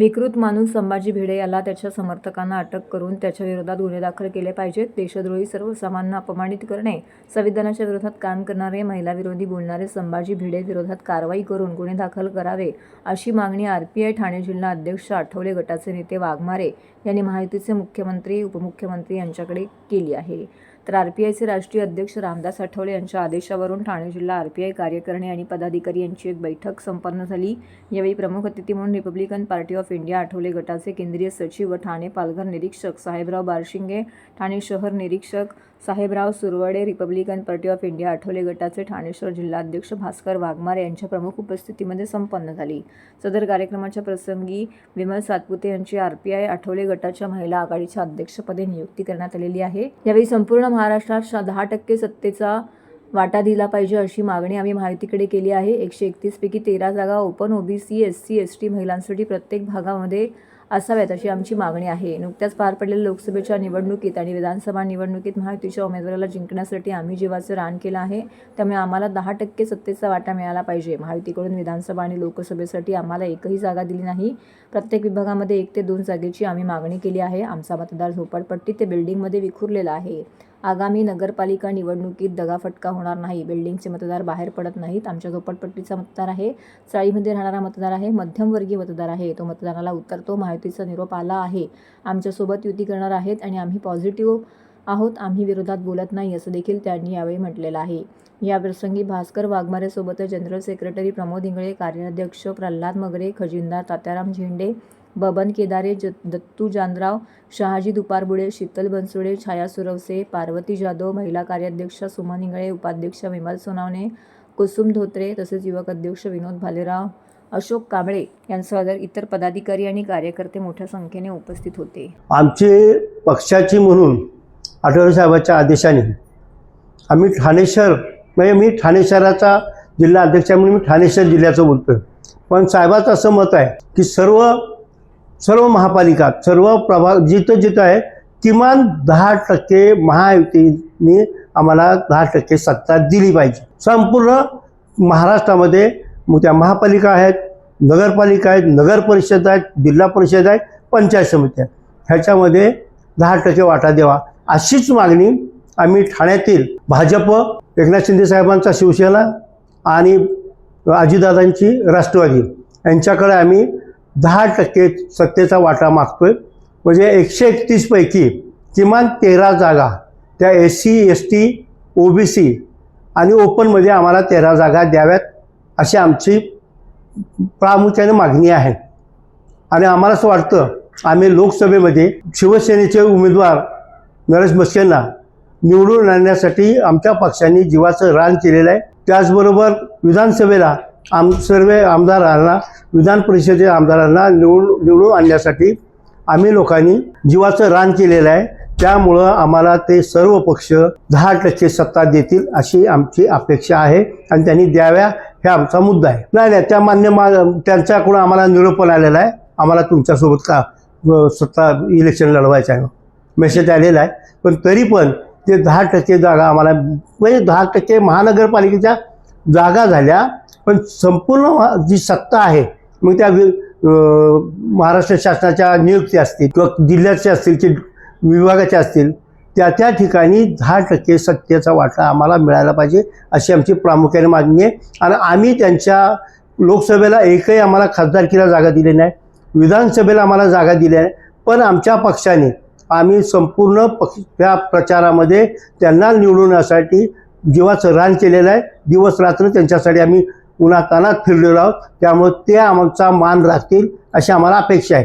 विकृत माणूस संभाजी भिडे याला त्याच्या समर्थकांना अटक करून त्याच्या विरोधात गुन्हे दाखल केले पाहिजेत. देशद्रोही सर्वसामान्यांना अपमानित करणे संविधानाच्या विरोधात काम करणारे महिलाविरोधी बोलणारे संभाजी भिडे विरोधात कारवाई करून गुन्हे दाखल करावे अशी मागणी आर पी आय ठाणे जिल्हा अध्यक्ष आठवले गटाचे नेते वाघमारे यांनी माहितीचे मुख्यमंत्री उपमुख्यमंत्री यांच्याकडे केली आहे. तर आर पी आयचे राष्ट्रीय अध्यक्ष रामदास आठवले यांच्या आदेशावरून ठाणे जिल्हा आर पी आय कार्यकारिणी आणि पदाधिकारी यांची एक बैठक संपन्न झाली. यावेळी प्रमुख अतिथी म्हणून Republican Party of India Athawale गटाचे केंद्रीय सचिव व ठाणे पालघर निरीक्षक साहेबराव बारशिंगे ठाणे शहर निरीक्षक Sahebrao Suravade Republican Party of India Athawale गटाचे ठाणेश्वर जिल्हाध्यक्ष भास्कर वाघमारे यांच्या प्रमुख उपस्थितीमध्ये संपन्न झाली. सदर कार्यक्रमाच्या प्रसंगी विमल सातपुते यांची आरपीआय आठवले गटाच्या महिला आघाडीच्या अध्यक्षपदी नियुक्ती करण्यात आलेली आहे. यावेळी संपूर्ण महाराष्ट्रात दहा टक्के सत्तेचा वाटा दिला पाहिजे अशी मागणी आम्ही माहितीकडे केली आहे. एकशे एकतीसपैकी तेरा जागा open OBC S C S T महिलांसाठी प्रत्येक भागामध्ये असाव्यात अशी आमची मागणी आहे. नुकत्याच पार पडलेल्या लोकसभेच्या निवडणुकीत आणि विधानसभा निवडणुकीत महायुतीच्या उमेदवाराला जिंकण्यासाठी आम्ही जीवाचं रान केलं आहे. त्यामुळे आम्हाला दहा टक्के सत्तेचा वाटा मिळाला पाहिजे. महायुतीकडून विधानसभा आणि लोकसभेसाठी आम्हाला एकही जागा दिली नाही. प्रत्येक विभागामध्ये एक ते दोन जागेची आम्ही मागणी केली आहे. आमचा मतदार झोपडपट्टी ते बिल्डिंगमध्ये विखुरलेला आहे. आगामी नगरपालिका निवडणुकीत दगाफटका होणार नाही. बिल्डिंगचे मतदार बाहेर पडत नाहीत. आमच्या झोपडपट्टीचा मतदार आहे. चाळीमध्ये राहणारा मतदार आहे. मध्यमवर्गीय मतदार आहे. तो मतदानाला उतरतो माहितीचा निरोप आला आहे. आमच्यासोबत युती करणार आहेत आणि आम्ही पॉझिटिव्ह आहोत. आम्ही विरोधात बोलत नाही असं देखील त्यांनी यावेळी म्हटलेलं आहे. या प्रसंगी भास्कर वाघमारेसोबतच जनरल सेक्रेटरी प्रमोद इंगळे कार्याध्यक्ष प्रल्हाद मगरे खजिनदार तात्याराम झेंडे बबन केदारे ज दत्तू जानराव शहाजी दुपारबुडे शीतल बनसुडे छाया सुरवसे पार्वती जाधव महिला कार्याध्यक्ष सुमन इंगळे उपाध्यक्ष विमल सोनावणे कुसुम धोत्रे तसेच युवक अध्यक्ष विनोद भालेराव अशोक कांबळे यांसह इतर पदाधिकारी आणि कार्यकर्ते मोठ्या संख्येने उपस्थित होते. आमचे पक्षाची म्हणून आठवले साहेबाच्या आदेशाने आम्ही ठाणे शहर म्हणजे मी ठाणे शहराचा जिल्हा अध्यक्ष म्हणून मी ठाणे शहर जिल्ह्याचं बोलतो पण साहेबाचं असं मत आहे की सर्व सर्व महापालिका सर्व प्रभाग जिथं जिथं आहे किमान दहा टक्के महायुतीने आम्हाला दहा टक्के सत्ता दिली पाहिजे. संपूर्ण महाराष्ट्रामध्ये त्या महापालिका आहेत नगरपालिका आहेत नगर परिषद आहेत जिल्हा परिषद आहेत पंचायत समित्या ह्याच्यामध्ये दहा टक्के वाटा द्यावा अशीच मागणी आम्ही ठाण्यातील भाजप एकनाथ शिंदे साहेबांचा शिवसेना आणि अजितदादांची राष्ट्रवादी यांच्याकडे आम्ही दहा टक्के सत्तेचा वाटा मागतोय. म्हणजे एकशे एकतीसपैकी किमान तेरा जागा त्या S C S T O B C आणि ओपनमध्ये आम्हाला तेरा जागा द्याव्यात अशी आमची प्रामुख्याने मागणी आहे. आणि आम्हाला असं वाटतं आम्ही लोकसभेमध्ये शिवसेनेचे उमेदवार नरेश मस्केंना निवडून आणण्यासाठी आमच्या पक्षांनी जीवाचं रान केलेलं आहे. त्याचबरोबर विधानसभेला आम सर्व आमदारांना विधान परिषदेच्या आमदारांना निवडून निवडून आणण्यासाठी आम्ही लोकांनी जीवाचं रान केलेलं आहे. त्यामुळं आम्हाला ते सर्व पक्ष दहा टक्के सत्ता देतील अशी आमची अपेक्षा आहे आणि त्यांनी द्याव्या हे आमचा मुद्दा आहे. नाही नाही त्या मान्य मा त्यांच्याकडून आम्हाला निरोपण आलेला आहे. आम्हाला तुमच्यासोबत का सत्ता इलेक्शन लढवायचं आहे? मेसेज आलेला आहे. पण तरी पण ते दहा टक्के जागा आम्हाला म्हणजे दहा टक्के महानगरपालिकेच्या जागा झाल्या. पण संपूर्ण जी सत्ता आहे मग त्या वि- महाराष्ट्र शासनाच्या नियुक्ती असतील किंवा जिल्ह्याच्या असतील की विभागाच्या असतील त्या त्या ठिकाणी दहा टक्के सत्तेचा वाटा आम्हाला मिळायला पाहिजे अशी आमची प्रामुख्याने मागणी आहे. आणि आम्ही त्यांच्या लोकसभेला एकही आम्हाला खासदारकीला जागा दिली नाही विधानसभेला आम्हाला जागा दिल्या नाही पण आमच्या पक्षाने आम्ही संपूर्ण पक्ष त्या प्रचारामध्ये त्यांना निवडवण्यासाठी जीवाचं रान केलेलं आहे. दिवस रात्र त्यांच्यासाठी आम्ही उन्हातानात फिरलेलो आहोत. त्यामुळे ते आमचा मान राखतील अशी आम्हाला अपेक्षा आहे.